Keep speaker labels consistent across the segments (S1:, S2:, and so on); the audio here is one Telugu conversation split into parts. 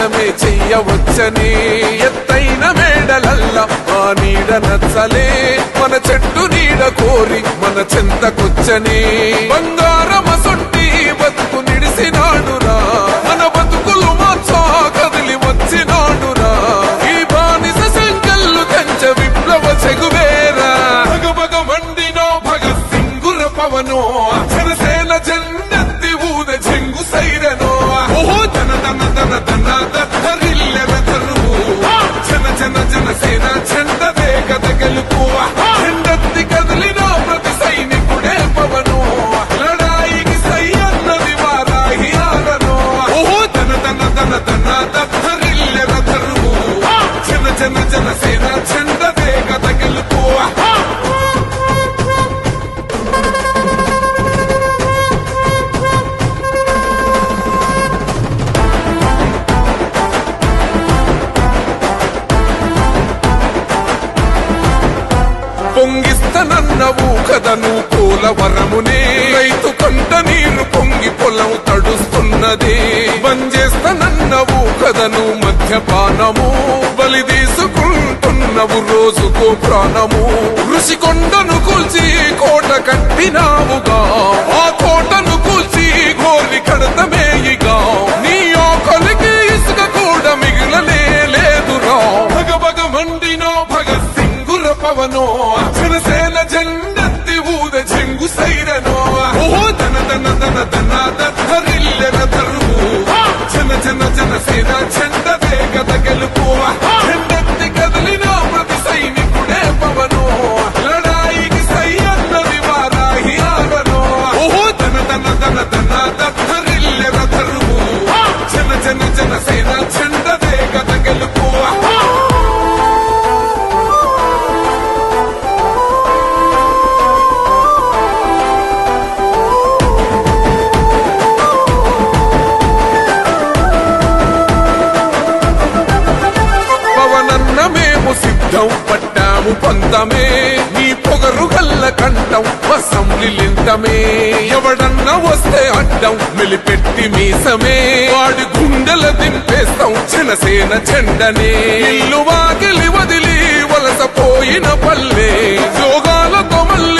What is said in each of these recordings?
S1: భోజనమే చెయ్యవచ్చని ఎత్తైన మేడలల్ల మా నీడ నచ్చలే. మన చెట్టు నీడ కోరి మన చెంతకొచ్చని బంగారమసొట్టి బతుకు నిడిసినాడురా. మన బతుకులు మార్చా కదిలి వచ్చినాడురా. ఈ బానిస సంకల్లు కంచె విప్లవ చెగువేరా. భగ భగ మండినో భగత్ సింగుర పవనో జనసేన జన్మ జన దన దత్తరిల్లెర తరువు జన జన జనసేన చెండదే కథ గెలుపు మద్యపానము బలి తీసుకుంటున్నవు రోజుకు ప్రాణము. ఋషికొండను కూల్చి కోట కట్టినావుగా. ఆ కోటను కూల్చి గోరి కడతమేయిగా నీ ఆకలికి ఇసుక కూడా మిగిలలే లేదురా. భగ భగ మండినో భగత్ సింగుల పవనో. జనసేన జెండెత్తి ఊద చెంగు సైరనో. ఓ ధన ధన ధన ధన ధరిల్లెన ధరువు జన జన జనసేన సేన యుద్ధం పట్టాము పంతమే. నీ పొగరు గల్ల కంఠం అసెంబ్లీలింతమే ఎవడన్నా వస్తే అడ్డం మెలిపెట్టి మీసమే. వాడి గుండెల దింపేస్తాం జనసేన చెండనే ఇల్లు వాకిలి వదిలి వలసపోయిన పల్లె. యోగాలతో మళ్ళీ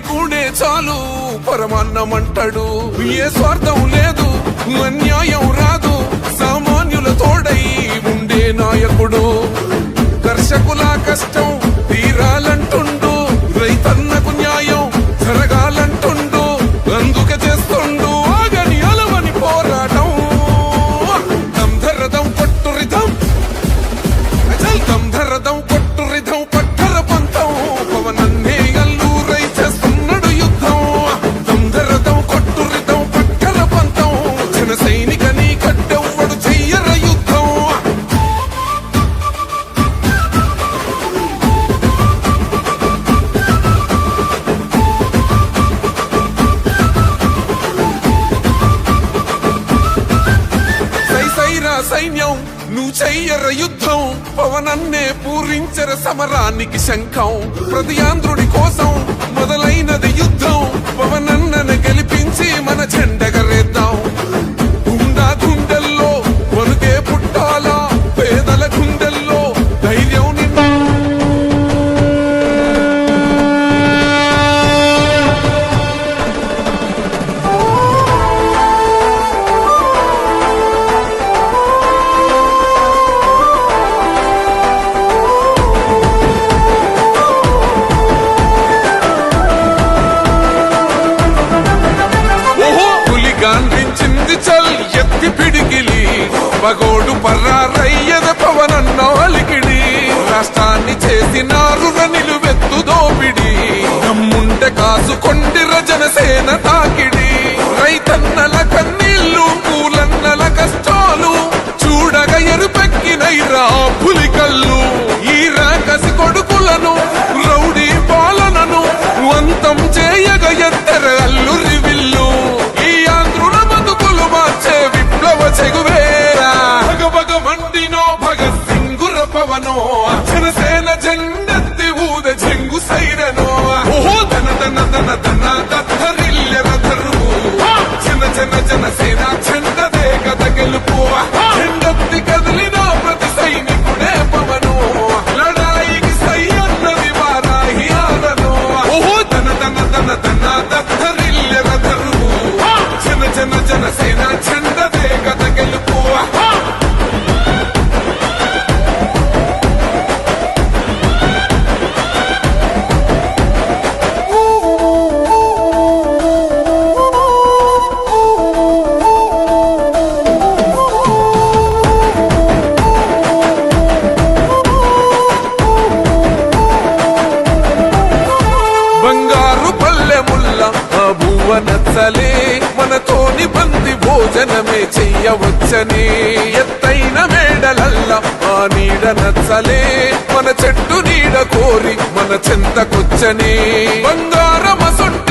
S1: కూడే చాలు. పరమాన్నమంటాడు. ఏ స్వార్థం లేదు అన్యాయం రాదు. సామాన్యుల తోడై ఉండే నాయకుడు. కర్షకుల కష్టం తీరాలంటుండే. చెయ్యర యుద్ధం పవనన్నే పూరించర సమరానికి శంఖం. ప్రతియాంధ్రుడి కోసం మొదలైనది యుద్ధం పవనన్నను గెలిపించి మన జెండగరే పగోడు పర్రారయ్యద పవనన్న అలికిడి. రాష్ట్రాన్ని చేసినారు నిలువెత్తు దోపిడి. నమ్ముంటే కాసుకొండిర జనసేన తాకిడి. రైతన్నల కన్నీళ్ళు పూలన్నల కష్టాలు. చూడగ ఎరుపెక్కినైరా పులికల్లు ఈ రాకసి కొడుకులను రౌడీ పాలనను వంతం చేయగ ఎత్తర అల్లు రివిల్లు ఈ ఆంధ్రుల బతుకులు మార్చే విప్లవ చెగువే No. నీడ నచ్చలే మన చెట్టు నీడ కోరి మన చెంతకొచ్చనే. బంగారమసొంటి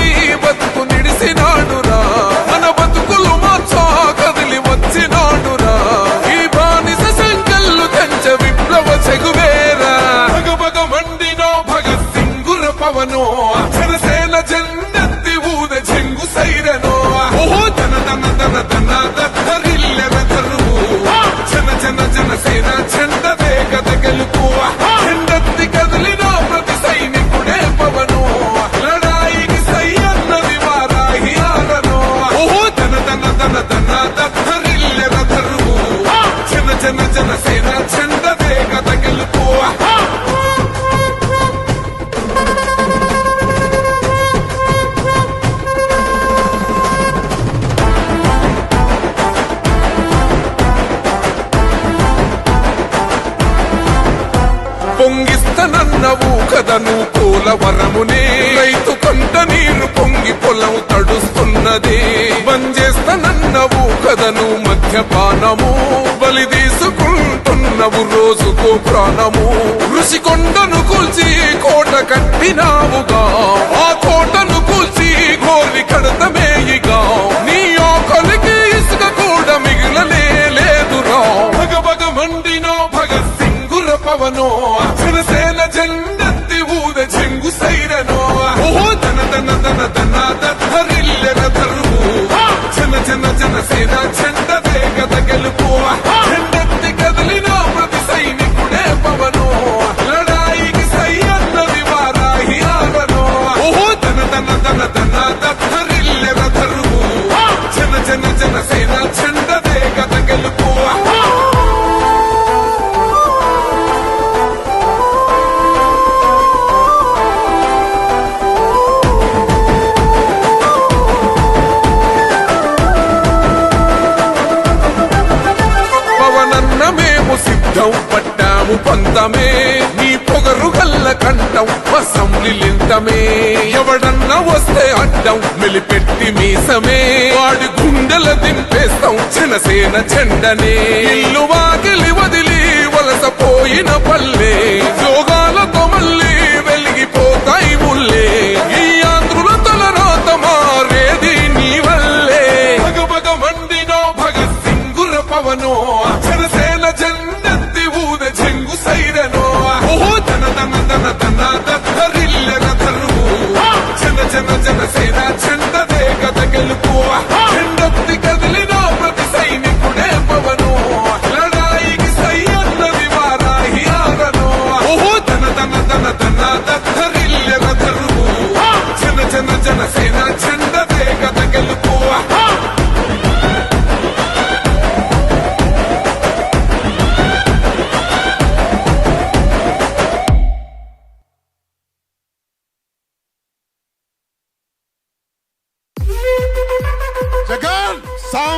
S1: అన్నవు కదను పోలవరమునే రైతు కొంట నీరు పొంగి పొలం తడుస్తున్నది. బంజేస్తానన్నవు కదను మధ్యపానము. బలి తీసుకుంటున్నవు రోజుకో ప్రాణము ఋషికొండను కూల్చి కోట కట్టినావుగా. ఆ కోటను కూల్చి కోరి కడతమే. ధనధనాద ధరిల్లెన ధరువు జన జన జనసేన చెండ వేగద గెలుపు జనసేన జెండనే ఇల్లు వాకిలి వదిలి వలసపోయిన పల్లె.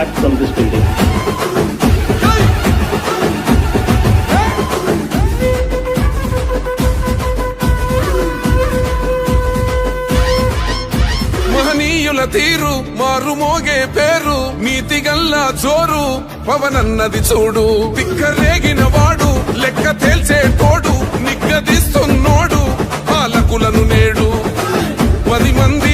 S2: back from this building.
S1: మహనీయుల తీరు మారు మోగే పేరు నీతి గల్లా చోరు పవనన్నది చూడు తిక్కరేగిన వాడు లెక్క తేల్చే కోడు నిగ్గదిస్తున్నోడు పాలకులను నేడు పది మంది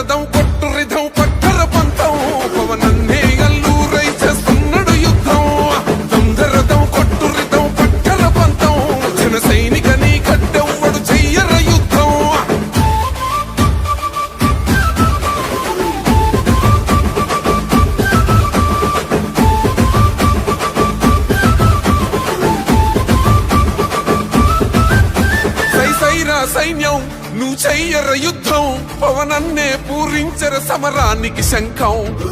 S1: para dar um we ain't cold.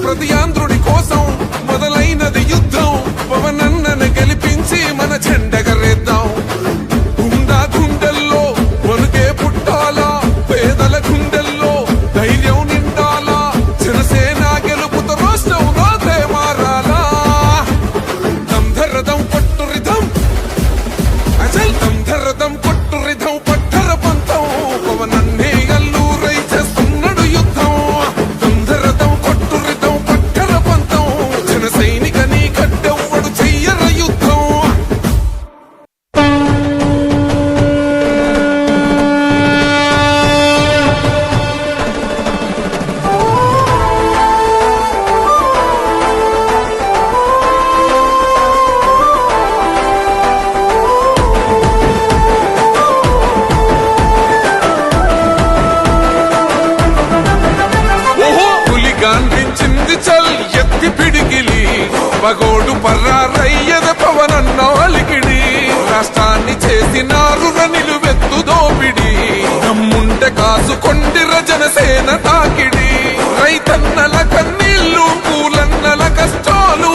S1: రోజు కొండిర జనసేన తాకిడి. రైతన్నల కన్నీళ్ళు పూలన్నల కష్టాలు.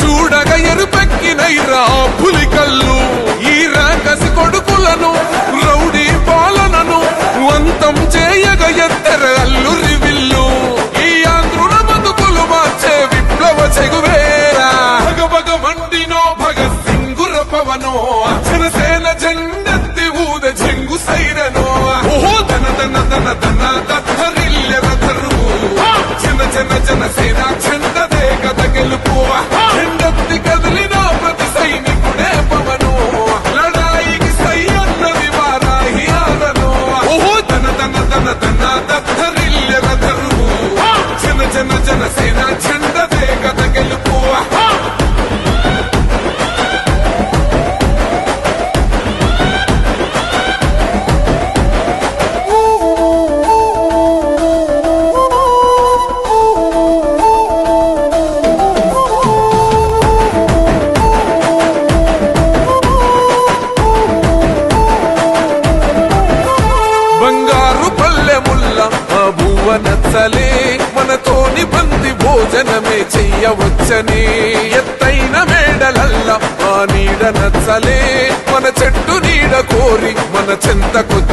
S1: చూడగ ఎరుపెక్కినైరా పులికల్లు ఈ రాకసి కొడుకులను రౌడీ పాలనను వంతం చేయగ ఎత్తర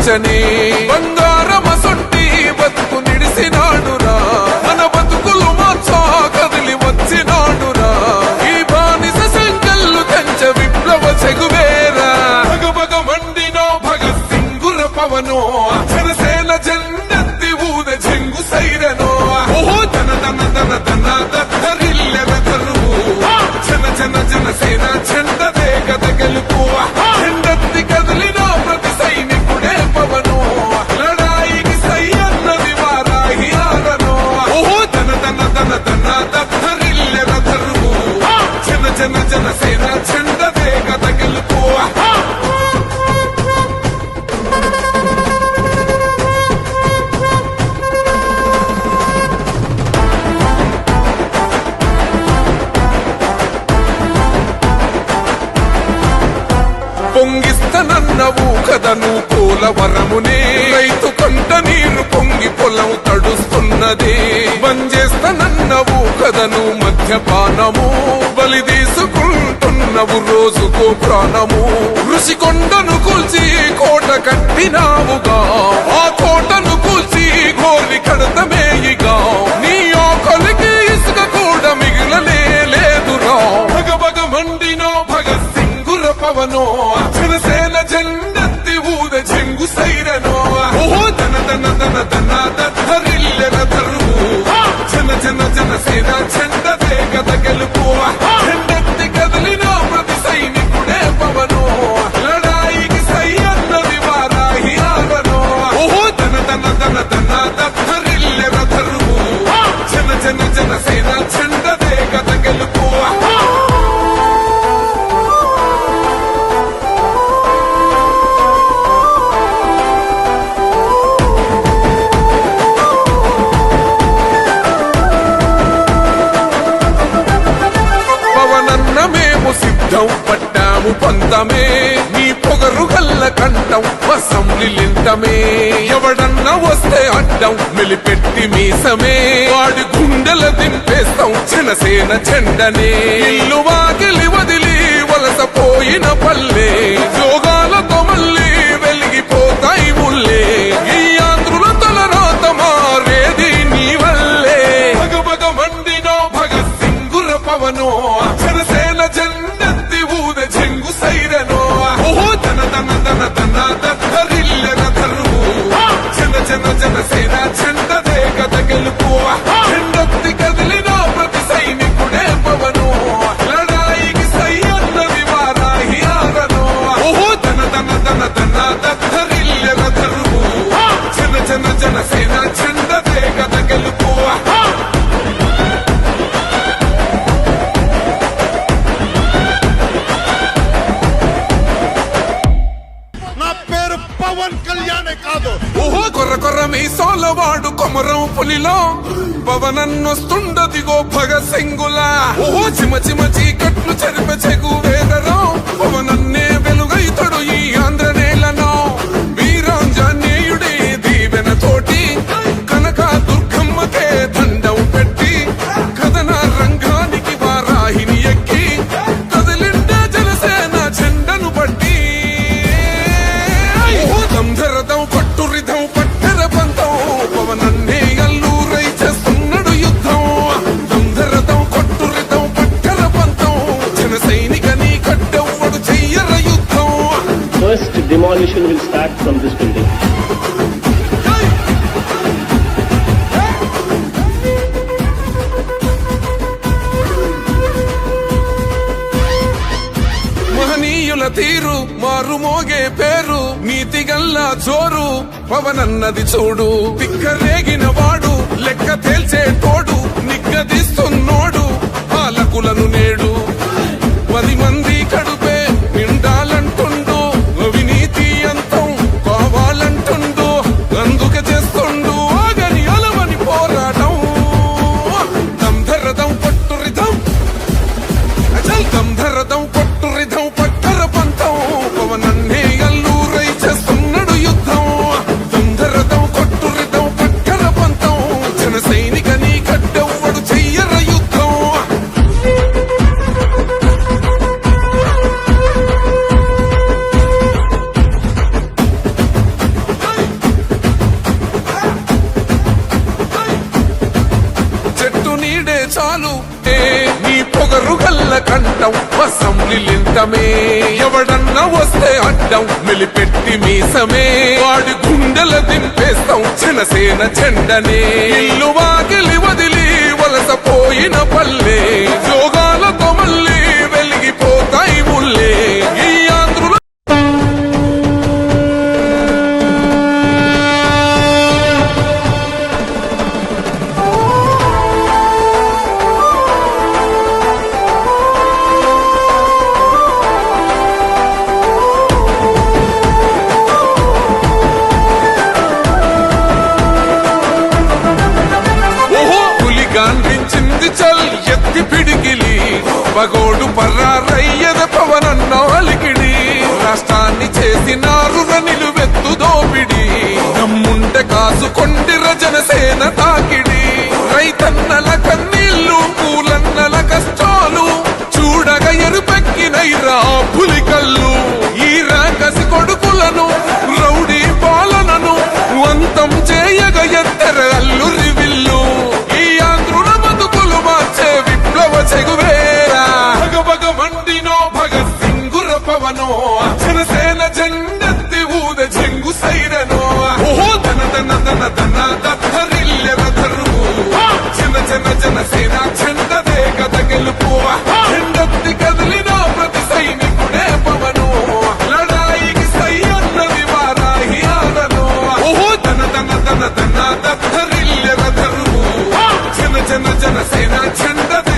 S1: Brittany. పంటను పోలవరమునే రైతు కంట నీరు పొంగి పొలం తడుస్తున్నదే. పనిచేస్తానన్నవు కదను మధ్యపానము బలి తీసుకుంటున్నవు రోజుకో ప్రాణము. ఋషికొండను కూల్చి కోట కట్టినావుగా ఆ కోటను కూల్చి గోరి కడతమే వస్తే అడ్డం మెలిపెట్టి మీసమే. వాడి గుండెల దింపేస్తాం చిన్నసేన చెండనే. ఇల్లు వాకిలి వదిలి వలసపోయిన పల్లె. జోగాలతో మళ్ళీ శోభనన్నొస్తు పవనన్నది చూడు పిక్కరే అడ్డమే ఎవడన్నా వస్తే అడ్డం మెలిపెట్టి మీసమే. వాడి గుండెల దింపేస్తాం చిన్నసేన చెండనే. ఇల్లు వాకిలి వదిలి వలసపోయిన పల్లె. యోగాలతో మళ్ళీ వెలిగిపోతాయి ముల్లే. పగోడు పర్రారయ్యద పవనన్న అలికిడి. రాష్ట్రాన్ని చేసినారు నిలువెత్తు దోపిడి. నమ్ముంటే కాసుకొండిర జనసేన జనసేన చెందదే కథ గెలుపు చెండత్తి కదిలిన ప్రతి సైనికుడే పవను. లడాయికి సై అన్నది వారాహి ఆడను తన తన తన తన దత్తరిల్లెరదరు జన జన జనసేన చెందదే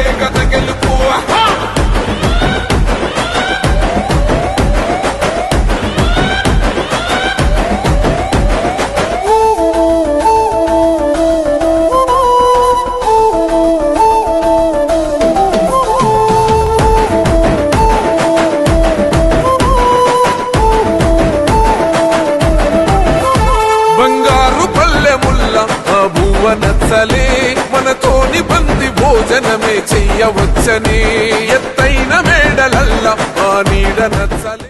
S1: భోజనమే ఎత్తైన మేడలల్ల ఆ నీడ నచ్చలే.